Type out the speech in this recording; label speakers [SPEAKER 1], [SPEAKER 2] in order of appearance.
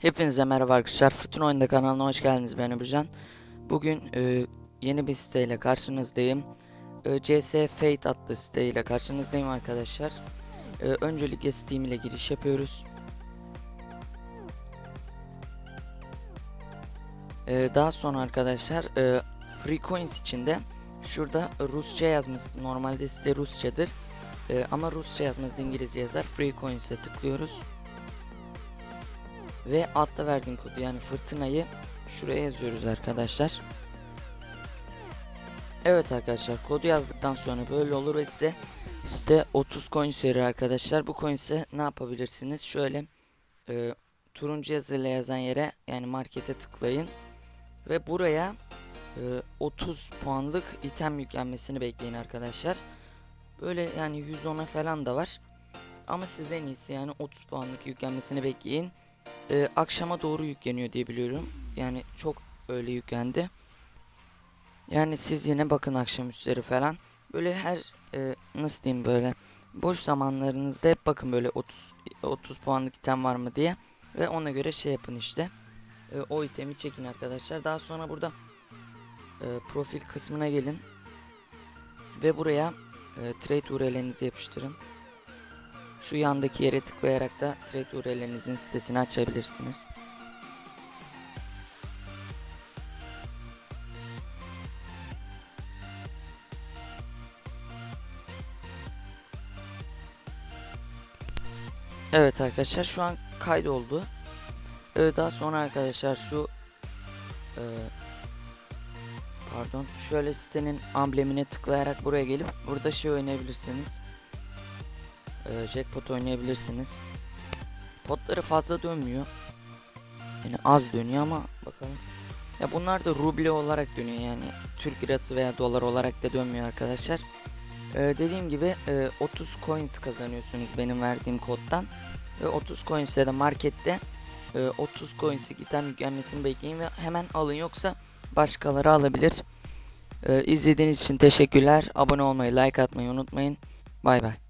[SPEAKER 1] Hepinize merhaba arkadaşlar. Fırtına Oyunda kanalına hoş geldiniz. Ben Emircan. Bugün e, yeni bir siteyle karşınızdayım. E, CS Fate adlı siteyle karşınızdayım arkadaşlar. E, öncelikle Steam ile giriş yapıyoruz. E, daha sonra arkadaşlar e, Free Coins içinde şurada Rusça yazması normalde site Rusçadır. E, ama Rusça yazması İngilizce yazar. Free Coins'e tıklıyoruz. Ve altta verdiğim kodu yani fırtınayı şuraya yazıyoruz arkadaşlar. Evet arkadaşlar kodu yazdıktan sonra böyle olur ve size işte 30 coin verir arkadaşlar. Bu coins'e ne yapabilirsiniz? Şöyle e, turuncu yazıyla yazan yere yani markete tıklayın ve buraya e, 30 puanlık item yüklenmesini bekleyin arkadaşlar. Böyle yani 110'a falan da var. Ama siz en iyisi yani 30 puanlık yüklenmesini bekleyin. Ee, akşama doğru yükleniyor diye biliyorum. Yani çok öyle yüklendi. Yani siz yine bakın akşamüstleri falan. Böyle her e, nasıl diyeyim böyle boş zamanlarınızda hep bakın böyle 30 30 puanlık item var mı diye ve ona göre şey yapın işte. E, o itemi çekin arkadaşlar. Daha sonra burada e, profil kısmına gelin ve buraya e, trade URL'inizi yapıştırın. Şu yandaki yere tıklayarak da trade URL'inizin sitesini açabilirsiniz. Evet arkadaşlar şu an kaydoldu. Ee, daha sonra arkadaşlar şu e, pardon şöyle sitenin amblemine tıklayarak buraya gelip burada şey oynayabilirsiniz e, jackpot oynayabilirsiniz. Potları fazla dönmüyor. Yani az dönüyor ama bakalım. Ya bunlar da ruble olarak dönüyor yani Türk lirası veya dolar olarak da dönmüyor arkadaşlar. Ee, dediğim gibi e, 30 coins kazanıyorsunuz benim verdiğim koddan. Ve 30 coins'e de markette e, 30 coins'lik item yüklenmesini bekleyin ve hemen alın yoksa başkaları alabilir. Ee, izlediğiniz için teşekkürler. Abone olmayı, like atmayı unutmayın. Bay bay.